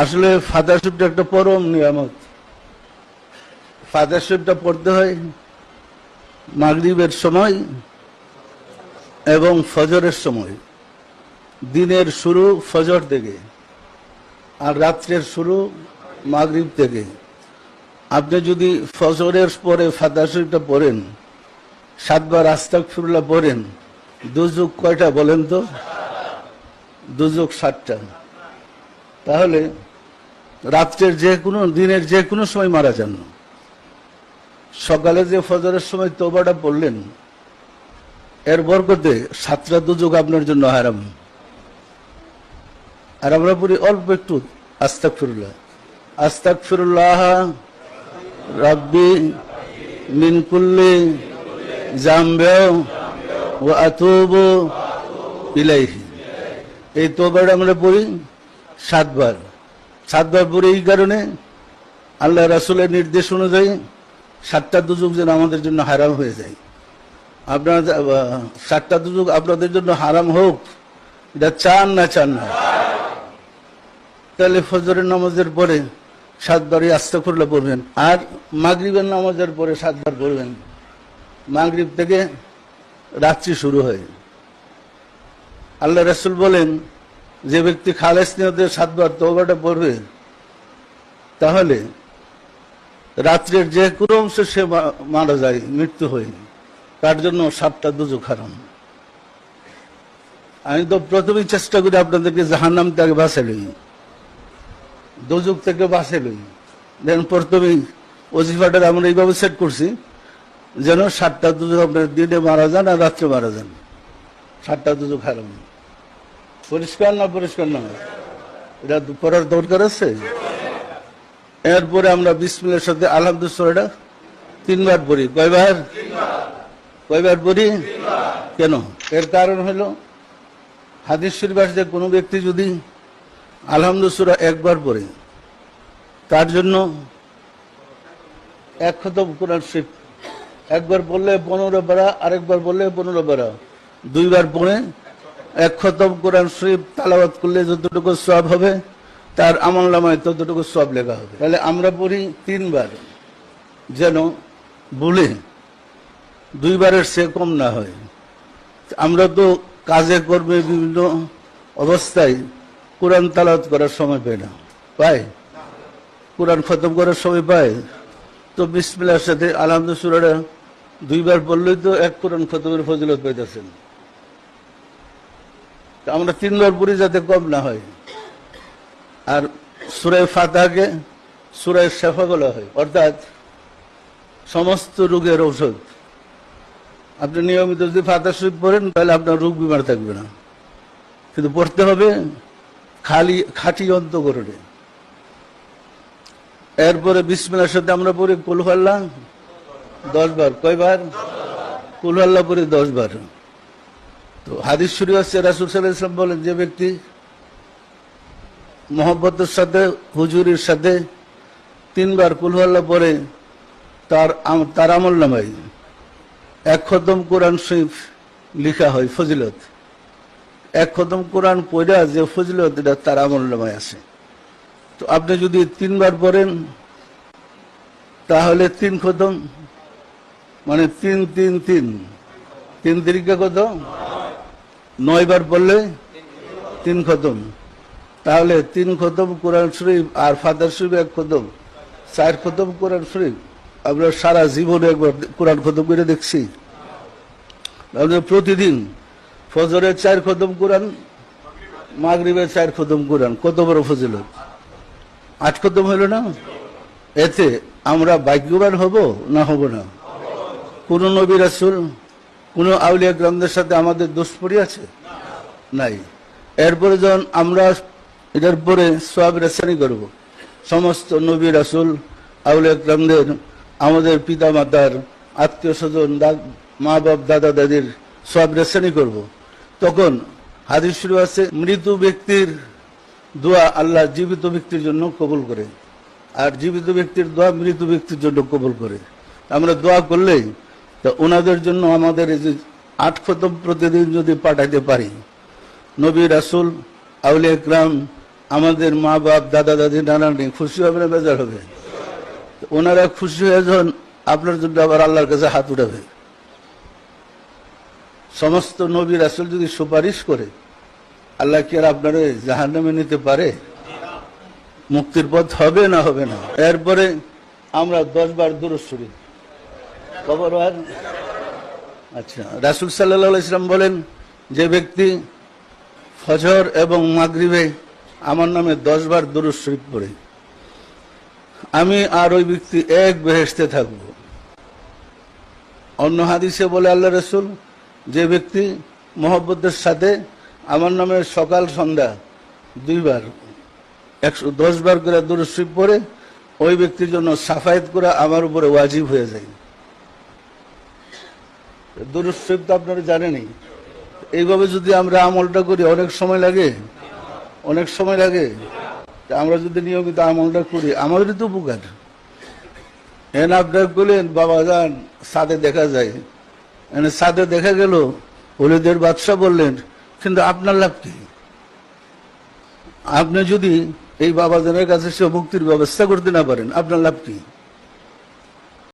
আসলে ফাদার শিপটা একটা পরম নিয়ামত। ফাদার শিপটা পড়তে হয় মাগরিবের সময় এবং ফজরের সময়। দিনের শুরু ফজর থেকে আর রাত্রের শুরু মাগরিব থেকে। আপনি যদি ফজরের পরে ফাদার শরীফটা পড়েন, সাতবার আস্তাক ফিরুল্লাহ পড়েন, দুযুগ কয়টা বলেন তো? দুযুগ সাতটা। তাহলে রাত্রের যে কোনো, দিনের যে কোনো সময় মারা যান। সকালে যে ফজরের সময় তোবাটা পড়লেন, এর বরকতে সাতটা দুযোগ আপনার জন্য হারাম। আর আমরা পড়ি অল্প একটু আস্তাক ফিরুল্লাহ আস্তাক ফিরুল্লাহ রব্বি মিন কুল্লি জামবেও ও আতুবু ইলাইহি। এই তোবাটা আমরা পড়ি সাতবার। সাতবার পড়ি এই কারণে আল্লাহ রাসুলের নির্দেশ অনুযায়ী সাতটা দুযুগ যেন আমাদের জন্য হারাম হয়ে যায়। আপনার সাতটা দুযুগ আপনাদের জন্য হারাম হোক, এটা চান না চান না। তাহলে ফজরের নামাজের পরে সাতবারই আস্তে করলে পড়বেন, আর মাগরিবের নামাজের পরে সাতবার পড়বেন। মাগরিব থেকে রাত্রি শুরু হয়। আল্লাহ রাসুল বলেন যে ব্যক্তি খালেস নিয়তে সাতবার তৌবাটা পড়বে, তাহলে রাত্রের যে কোনো অংশে সে মারা যায়, মৃত্যু হয়। তার জন্য সাতটা দুজো খারাম আমি তো প্রথমেই চেষ্টা করি আপনাদেরকে জাহান্নাম থেকে বাঁচে লই দুযুগ থেকে বাঁচে লই দেন প্রথমেই ওজিফাটার আমরা এইভাবে সেট করছি, যেন সাতটা দুজো আপনার দিনে মারা যান আর রাত্রে মারা যান। সাতটা দুজো খারাম পরিষ্কার না পরিষ্কার না এটা পড়ার দরকার আছে। এরপরে আমরা বিসমিলের সাথে আলহামদুলিল্লাহ তিনবার পড়ি। কয়বার? কয়বার পড়ি? কেন? এর কারণ হলো, হাদিস শরীফ আসছে কোনো ব্যক্তি যদি আলহামদুলিল্লাহ একবার পড়ে, তার জন্য এক খতম কোরআন শরীফ। একবার বললে পনেরো বেড়া আরেকবার বললে পনেরো বেড়া দুইবার পড়ে এক খতম কোরআন শরীফ তালাবাত করলে যতটুকু সব হবে, তার আমল নামায় ততটুকু সব লেখা হবে। তাহলে আমরা পড়ি তিনবার, যেন বলে দুইবারের সে কম না হয়। আমরা তো কাজে কর্মে বিভিন্ন অবস্থায় কোরআন তালাত করার সময় পাই না। পাই? কোরআন খতম করার সময় পাই। তো বিসমিল্লার সাথে আলহামদুলিল্লাহ দুইবার বললেই তো এক কোরআন খতমের ফজিলত পাইতেছেন। তা আমরা তিনবার পড়ি যাতে কম না হয়। আর সুরায় ফাতাকে সুরায় শেফা বলা হয়। অর্থাৎ সমস্ত রোগের ঔষধ। আপনি নিয়মিত যদি ফাতা শরীফ পড়েন, তাহলে আপনার রোগ বিমার থাকবে না। কিন্তু পড়তে হবে খালি খাঁটি অন্তকরণে। এরপরে বিসমিল্লার সাথে আমরা পড়ি কুলহাল্লা দশ বার। কয়বার? কুলহাল্লা পড়ি দশ বার। তো হাদিস আছে, রাসুল সাল্লাহ ইসলাম বলেন, যে ব্যক্তি মোহব্বতের সাথে, হুজুরির সাথে তিনবার কুলহাল্লা পরে তার তার আমল নামাই এক খতম কোরআন শরীফ লিখা হয় ফজিলত। এক খতম কোরআন পড়া যে ফজিলত, এটা তার আমল নামায় আছে তো আপনি যদি তিনবার পড়েন, তাহলে তিন খতম মানে তিন তিন তিন। তিন তিরিকা কত? নয় বার পড়লে তিন খতম। তাহলে তিন খতম কোরআন শরীফ আর ফাদার শরীফ এক খতম। চার খতম কোরআন শরীফ। আমরা সারা জীবনে একবার কোরআন খতম করে দেখছি। আমরা প্রতিদিন ফজরের চার খতম কোরআন, মাগরিবের চার খতম কোরআন। কত বড় ফজিলত। আট খতম হইল না? এতে আমরা ভাগ্যবান হব না হব না? কোন নবী রাসুল কোন আউলিয়া গ্রামদের সাথে আমাদের দুষ্পরি আছে? নাই। এরপরে যখন আমরা এটার পরে সব রেসানি করব, সমস্ত নবী রাসুল, আউলিয়া গ্রামদের, আমাদের পিতা মাতার আত্মীয় স্বজন মা বাপ দাদা, দাদির সব রেসানি করব। তখন হাদিস শুরু আছে, মৃত ব্যক্তির দোয়া আল্লাহ জীবিত ব্যক্তির জন্য কবুল করে। আর জীবিত ব্যক্তির দোয়া মৃত ব্যক্তির জন্য কবুল করে। আমরা দোয়া করলেই তা ওনাদের জন্য আমাদের এই যে আট খতম প্রতিদিন যদি পাঠাইতে পারি, নবী রাসুল, আউলিয়া ইকরাম, আমাদের মা বাপ দাদা দাদি নানা নানি খুশি হবে না বেজার হবে? ওনারা খুশি হয়ে যখন আপনার জন্য আবার আল্লাহর কাছে হাত উঠাবে। সমস্ত নবী রাসুল যদি সুপারিশ করে, আল্লাহ কি আর আপনার জাহান নামে নিতে পারে? মুক্তির পথ হবে না হবে না। এরপরে আমরা দশ বার দূর শরীফ। খবর আর? আচ্ছা রাসুল সাল্লাহ ইসলাম বলেন, যে ব্যক্তি ফজর এবং মাগরিবে আমার নামে দশ বার দুরুদ শরীফ পড়ে, আমি আর ওই ব্যক্তি এক বেহেস্তে থাকব। অন্য হাদিসে বলে আল্লাহ রসুল, যে ব্যক্তি মোহব্বতের সাথে আমার নামে সকাল, সন্ধ্যা দুইবার, একশো দশ বার করে দুরুদ শরীফ পড়ে, ওই ব্যক্তির জন্য সাফায়াত করা আমার উপরে ওয়াজিব হয়ে যায়। দুরুদ তো আপনারা জানেনই। এইভাবে যদি আমরা আমলটা করি, অনেক সময় লাগে? অনেক সময় লাগে? আমরা যদি নিয়মিত আমলটা করি, আমাদেরই তো উপকার। এন আপনার বললেন বাবা যান, সাদে দেখা যায়। এনে সাদে দেখা গেল, হলিদের বাদশাহ বললেন, কিন্তু আপনার লাভ কি? আপনি যদি এই বাবাজনের কাছে সে মুক্তির ব্যবস্থা করতে না পারেন, আপনার লাভ কি?